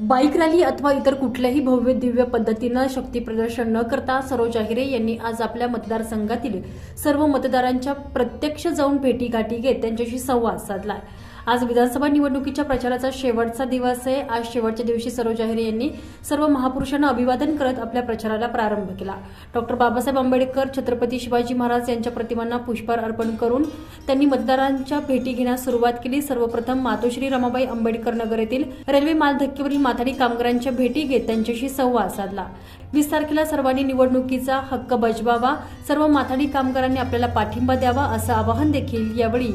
Bike rally अथवा इतर कुठल्याही भव्य दिव्य पद्धतीनं शक्ती प्रदर्शन न करता सरोज अहिरे यांनी आज आपल्या मतदारसंघातील सर्व मतदारांच्या प्रत्यक्ष जाऊन भेटीगाठी घेत त्यांच्याशी संवाद साधला आज विधानसभा निवडणुकीच्या प्रचाराचा शेवटचा दिवस आहे. आज शेवटच्या दिवशी सरोज अहिरे यांनी सर्व महापुरुषांना अभिवादन करत आपल्या प्रचाराला प्रारंभ केला. डॉक्टर बाबासाहेब आंबेडकर छत्रपती शिवाजी महाराज यांच्या प्रतिमांना पुष्पहार अर्पण करून त्यांनी मतदारांच्या भेटी घेण्यास सुरुवात केली. सर्वप्रथम मातोश्री रमाबाई आंबेडकर नगर येथील रेल्वे मालधक्केवरील माथाडी कामगारांच्या भेटी घेत त्यांच्याशी संवाद साधला. वीस तारखेला सर्वांनी निवडणुकीचा हक्क बजवावा. सर्व माथाडी कामगारांनी आपल्याला पाठिंबा द्यावा असं आवाहन देखील यावेळी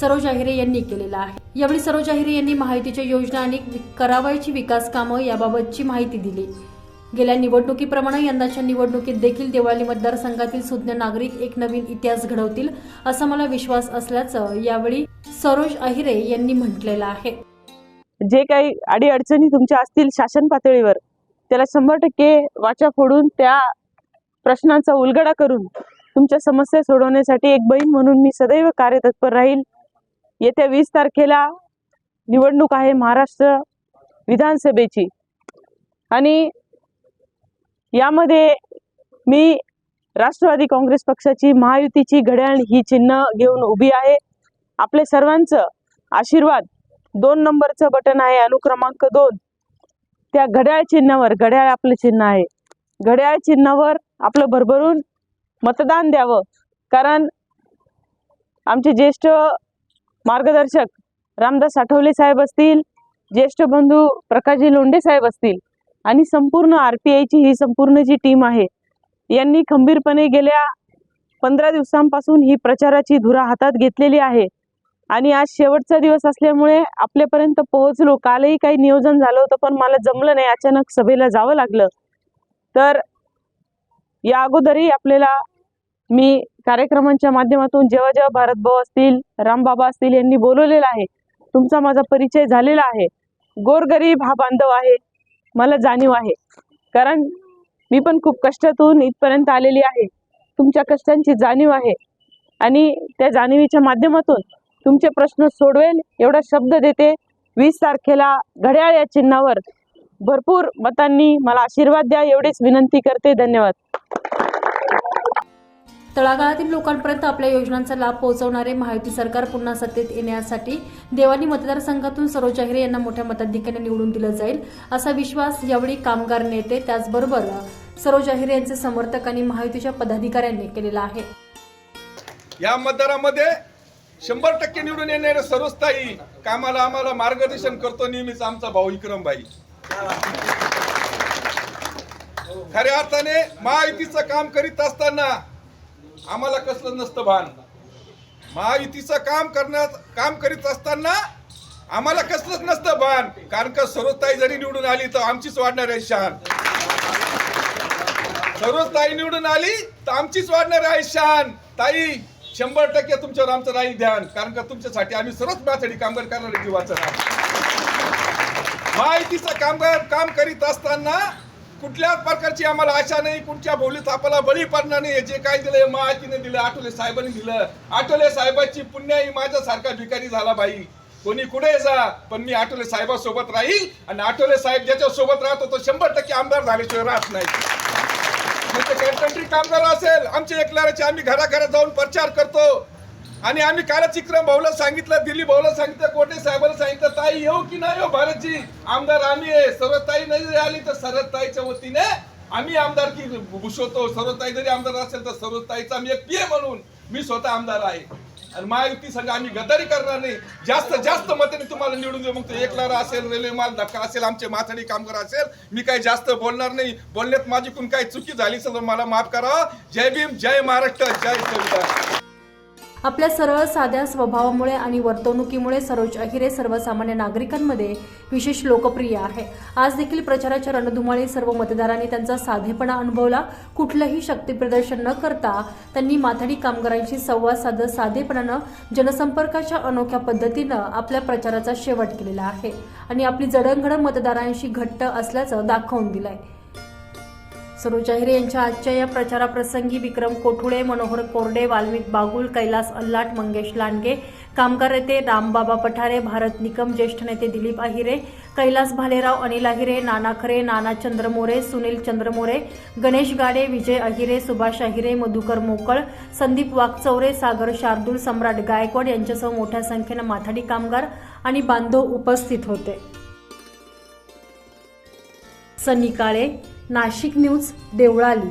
सरोज अहिरे यांनी केलेलं आहे. यावेळी सरोज अहिरे यांनी महायुतीच्या योजना आणि करावयाची विकास कामं याबाबतची माहिती दिली. गेल्या निवडणुकीप्रमाणे यंदाच्या निवडणुकीत देखील देवळाली मतदारसंघातील सुज्ञ नागरिक एक नवीन इतिहास घडवतील असा मला विश्वास असल्याचं यावेळी सरोज अहिरे यांनी म्हटलेलं आहे. जे काही अडीअडचणी तुमच्या असतील शासन पातळीवर त्याला शंभर टक्के वाचा फोडून त्या प्रश्नांचा उलगडा करून तुमच्या समस्या सोडवण्यासाठी एक बहीण म्हणून मी सदैव कार्यतत्पर राहील येत्या वीस तारखेला निवडणूक आहे महाराष्ट्र विधानसभेची. आणि यामध्ये मी राष्ट्रवादी काँग्रेस पक्षाची महायुतीची घड्याळ ही चिन्ह घेऊन उभी आहे. आपले सर्वांचं आशीर्वाद दोन नंबरचं बटन आहे अनुक्रमांक दोन. त्या घड्याळ चिन्हावर घड्याळ आपलं चिन्ह आहे. घड्याळ चिन्हावर आपलं भरभरून मतदान द्यावं. कारण आमचे ज्येष्ठ मार्गदर्शक रामदास आठवले साहेब असतील ज्येष्ठ बंधू प्रकाशजी लोंढे साहेब असतील आणि संपूर्ण आर पी आयची ही संपूर्ण जी टीम आहे यांनी खंबीरपणे गेल्या पंधरा दिवसांपासून ही प्रचाराची धुरा हातात घेतलेली आहे. आणि आज शेवटचा दिवस असल्यामुळे आपल्यापर्यंत पोहोचलो कालही काही नियोजन झालं होतं पण मला जमलं नाही. अचानक सभेला जावं लागलं. तर या अगोदरही आपल्याला मी कार्यक्रमांच्या माध्यमातून जेव्हा जेव्हा भारतभाऊ असतील रामबाबा असतील यांनी बोलवलेलं आहे तुमचा माझा परिचय झालेला आहे. गोरगरीब हा बांधव आहे मला जाणीव आहे. कारण मी पण खूप कष्टातून इथपर्यंत आलेली आहे. तुमच्या कष्टांची जाणीव आहे. आणि त्या जाणीवीच्या माध्यमातून तुमचे प्रश्न सोडवेल एवढा शब्द देते वीस तारखेला घड्याळ या चिन्हावर भरपूर मतांनी मला आशीर्वाद द्या एवढीच विनंती करते धन्यवाद. तळागाळातील लोकांपर्यंत आपल्या योजनांचा लाभ पोहोचवणारे महायुती सरकार पुन्हा सत्तेत येण्यासाठी देवानी मतदारसंघातून सरोज अहिरे यांना मोठ्या मताधिक्याने निवडून दिलं जाईल असा विश्वास यावेळी कामगार नेते त्याचबरोबर सरोज अहिरे यांचे समर्थक आणि महायुतीच्या पदाधिकाऱ्यांनी केलेला आहे. या मतदारामध्ये शंभर टक्के निवडून येणारे सर्वच कामाला आम्हाला मार्गदर्शन करतो नेहमीच आमचा भाऊ विक्रमबाई खऱ्या अर्थाने महायुतीचं काम करीत असताना आम्हाला कसलं नसतं भान. महायुतीचं काम करण्यात काम करीत असताना आम्हाला कसलंच नसतं भान. कारण का सरोजताई जरी निवडून आली तर आमचीच वाढणार आहे शान. सरोजताई निवडून आली तर आमचीच वाढणार आहे शान. ताई शंभर टक्के तुमच्यावर आमचं राहील ध्यान. कारण का तुमच्यासाठी आम्ही सर्वच माझ्यासाठी कामगार करणार आहे जीवाचं रान माहितीचं कामगार काम करीत असताना कुठल्याच प्रकारची आम्हाला आशा नाही कुठच्या बोलीत आपल्याला बळी पडणार नाही जे काय दिलं माहितीने दिलं आठवले साहेबांनी दिलं. आठवले साहेबाची पुण्याही माझ्यासारखा भिकारी झाला बाई. कोणी कुठे जा पण मी आठवले साहेबासोबत राहील आणि आठवले साहेब ज्याच्या सोबत राहतो तो शंभर टक्के आमदार झाल्याशिवाय राहत नाही. म्हणजे कंट्री कामगार असेल आमचे एकलाराचे आम्ही घराघरात जाऊन प्रचार करतो. आणि आम्ही कालच विक्रम भाऊला सांगितलं दिल्ली भाऊला सांगितलं कोटे साहेबाला सांगितलं ताई येऊ की नाही हो भारतजी? आमदार आम्ही आहे. सर्व नाही आली तर सरताईच्या वतीने आम्ही आमदार की भूषवतो. सर्वताई जरी आमदार असेल तर सर्व आम्ही एक पीए म्हणून मी स्वतः आमदार आहे. आणि महायुती संघ आम्ही गद्दारी करणार नाही. जास्त जास्त मताने तुम्हाला निवडून देऊ. मग तो एकलारा असेल रेल्वे माल धक्का असेल आमचे माथाडी कामगार असेल मी काही जास्त बोलणार नाही. बोलण्यात माझी कोण काही चुकी झाली सर मला माफ करा. जय भीम जय महाराष्ट्र जय संविधान. आपल्या सरळ साध्या स्वभावामुळे आणि वर्तवणुकीमुळे सरोज अहिरे सर्वसामान्य नागरिकांमध्ये विशेष लोकप्रिय आहे. आज देखील प्रचाराच्या रणधुमाळी सर्व मतदारांनी त्यांचा साधेपणा अनुभवला. कुठलंही शक्तीप्रदर्शन न करता त्यांनी माथाडी कामगारांशी संवाद साधत साधेपणानं जनसंपर्काच्या अनोख्या पद्धतीनं आपल्या प्रचाराचा शेवट केलेला आहे. आणि आपली जडणघडण मतदारांशी घट्ट असल्याचं दाखवून दिलंय. सरोज अहिरे यांच्या आजच्या या प्रचाराप्रसंगी विक्रम कोठुळे मनोहर कोरडे वाल्मिक बागुल कैलास अल्लाट मंगेश लांडगे कामगार नेते रामबाबा पठारे भारत निकम ज्येष्ठ नेते दिलीप अहिरे कैलास भालेराव अनिल अहिरे नाना खरे नाना चंद्रमोरे सुनील चंद्रमोरे गणेश गाडे विजय अहिरे सुभाष अहिरे मधुकर मोकळ संदीप वाकचौरे सागर शार्दूल सम्राट गायकवाड यांच्यासह मोठ्या संख्येनं माथाडी कामगार आणि बांधव उपस्थित होते. सनी काळे नाशिक न्यूज देवळाली.